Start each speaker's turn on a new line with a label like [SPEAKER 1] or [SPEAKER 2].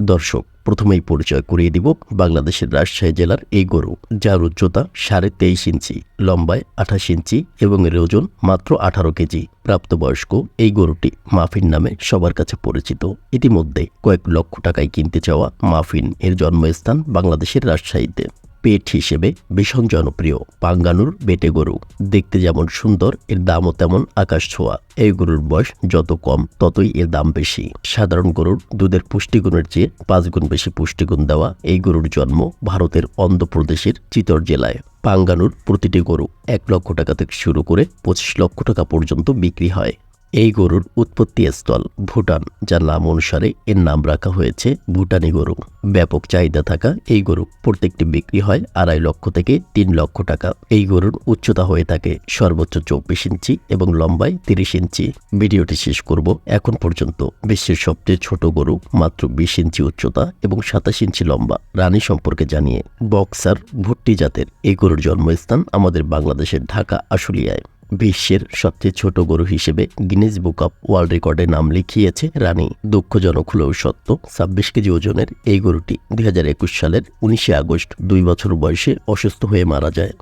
[SPEAKER 1] দর্শক, প্রথমেই পরিচয় করিয়ে দিব বাংলাদেশের রাজশাহী জেলার এই গরু, যার উচ্চতা সাড়ে তেইশ ইঞ্চি, লম্বায় আঠাশ ইঞ্চি এবং এর ওজন মাত্র আঠারো কেজি। প্রাপ্তবয়স্ক এই গরুটি মাফিন নামে সবার কাছে পরিচিত। ইতিমধ্যে কয়েক লক্ষ টাকায় কিনতে চাওয়া মাফিন এর জন্মস্থান বাংলাদেশের রাজশাহীতে। পেট হিসেবে ভীষণ জনপ্রিয়। পাঙ্গানুর বেটে গরু। দেখতে যেমন সুন্দর, এর দামও তেমন আকাশ ছোঁয়া এই গরুর বয়স যত কম, ততই এর দাম বেশি। সাধারণ গরুর দুধের পুষ্টিগুণের চেয়ে পাঁচ গুণ বেশি পুষ্টিগুণ দেওয়া এই গরুর জন্ম ভারতের অন্ধ্রপ্রদেশের চিতর জেলায়। পাঙ্গানুর প্রতিটি গরু এক লক্ষ টাকা থেকে শুরু করে পঁচিশ লক্ষ টাকা পর্যন্ত বিক্রি হয়। এই গরুর উৎপত্তি স্থল ভুটান, যার নাম অনুসারে এর নাম রাখা হয়েছে ভুটানি গরু। ব্যাপক চাহিদা থাকা এই গরু প্রত্যেকটি বিক্রি হয় আড়াই লক্ষ থেকে তিন লক্ষ টাকা। এই গরুর উচ্চতা হয়ে থাকে সর্বোচ্চ চব্বিশ ইঞ্চি এবং লম্বায় তিরিশ ইঞ্চি। ভিডিওটি শেষ করব এখন পর্যন্ত। বিশ্বের সবচেয়ে ছোট গরু মাত্র বিশ ইঞ্চি উচ্চতা এবং সাতাশ ইঞ্চি লম্বা। রানী সম্পর্কে জানিয়ে, বক্সার ভুট্টি জাতের এই গরুর জন্মস্থান আমাদের বাংলাদেশের ঢাকা, আশুলিয়ায়। বিশ্বের সবচেয়ে ছোট গরু হিসেবে গিনেস বুক অফ ওয়ার্ল্ড রেকর্ডে নাম লিখিয়েছে রানী। দুঃখজনক হলেও সত্য, ছাব্বিশ কেজি ওজনের এই গরুটি দুই হাজার একুশ সালের উনিশে আগস্ট দুই বছর বয়সে অসুস্থ হয়ে মারা যায়।